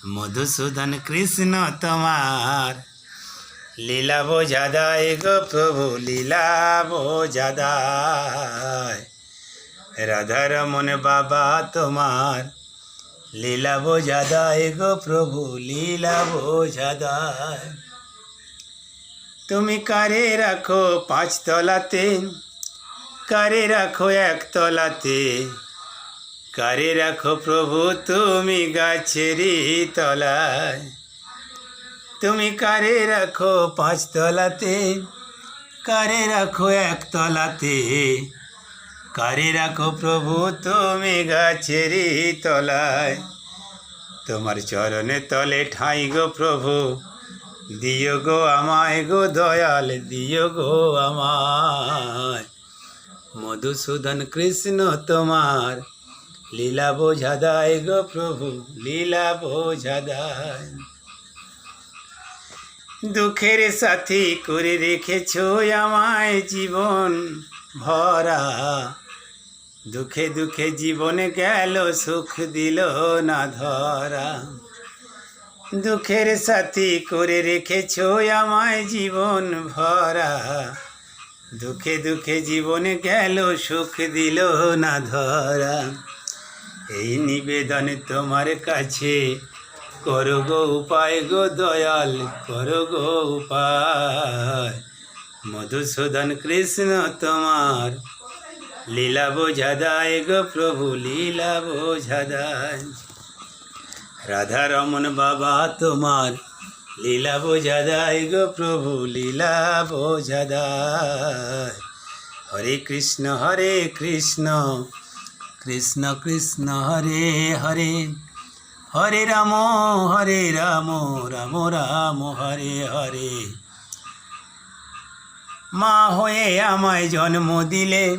মধুসূদন কৃষ্ণ তোমার। লীলা বোঝাদায় গো প্রভু, লীলা বোঝাদায় রাধারমন বাবা তোমার। লীলা বোঝাদায় গো প্রভু, লীলা বোঝাদায় তুমি কারে রাখো পাঁচ তলাতে? কারে রাখো এক তলাতে? কারে রাখো প্রভু, তুমি গাছেরই তলায়। তুমি কারে রাখো পাঁচ তলাতে, কারে রাখো এক তলাতে। কারে রাখো প্রভু, তুমি গাছেরই তলায়। তোমার চরণে তলে ঠাঁই গো প্রভু, দিও গো আমায় গো দয়াল, দিও গো আমায়। মধুসূদন কৃষ্ণ তোমার লীলা বোঝাদায় গো প্রভু লীলা বোঝাদায় দুঃখের সাথী করে রেখেছ আমায় জীবন ভরা। দুঃখে দুঃখে জীবনে গেল, সুখ দিল না ধরা। দুঃখের সাথী করে রেখেছ আমায় জীবন ভরা। দুঃখে দুঃখে জীবনে গেল, সুখ দিল না ধরা। এই নিবেদন তোমার কাছে। করো গো উপায় গো দয়াল, করো গো উপায়। মধুসূদন কৃষ্ণ তোমার, লীলা বোঝাদায় গো প্রভু, লীলা বোঝাদায় রাধা রমন বাবা তোমার, লীলা বোঝাদায় গো প্রভু, লীলা বোঝাদায় হরে কৃষ্ণ হরে কৃষ্ণ কৃষ্ণ কৃষ্ণ হরে হরে হরে রাম হরে রাম রাম রাম, হরে হরে। মা হয়ে আমায় জন্ম দিলে,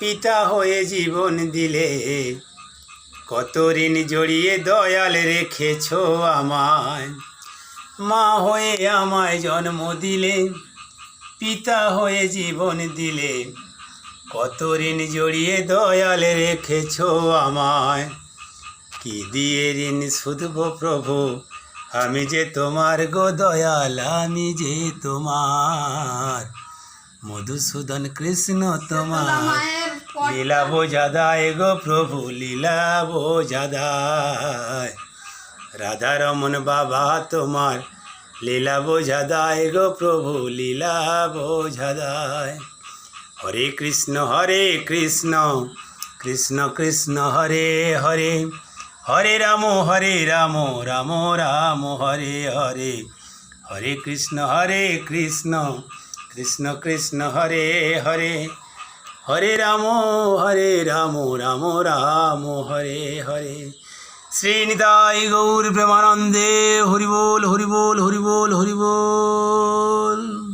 পিতা হয়ে জীবন দিলে। কত ঋণ জড়িয়ে দয়াল রেখেছ আমায়। মা হয়ে আমায় জন্ম দিলে, পিতা হয়ে জীবন দিলে। কত ঋণ জড়িয়ে দয়াল রেখেছ আমায়? কি দিয়ে ঋণ শুধব প্রভু? আমি যে তোমার গো দয়াল আমি যে তোমার। মধুসূদন কৃষ্ণ তোমার। লীলা বোঝাদায় গো প্রভু লীলা বোঝাদায় রাধা রমন বাবা তোমার লীলা বোঝাদায় গো প্রভু লীলা বোঝাদায় হরে কৃষ্ণ হরে কৃষ্ণ। কৃষ্ণ কৃষ্ণ, হরে হরে। হরে রাম হরে রাম রাম রাম, হরে হরে। হরে কৃষ্ণ হরে কৃষ্ণ। কৃষ্ণ কৃষ্ণ, হরে হরে। হরে রাম হরে রাম রাম রাম, হরে হরে। শ্রীনিতাই গৌর প্রেমানন্দে হরিবোল হরিবোল হরিবোল হরিবোল।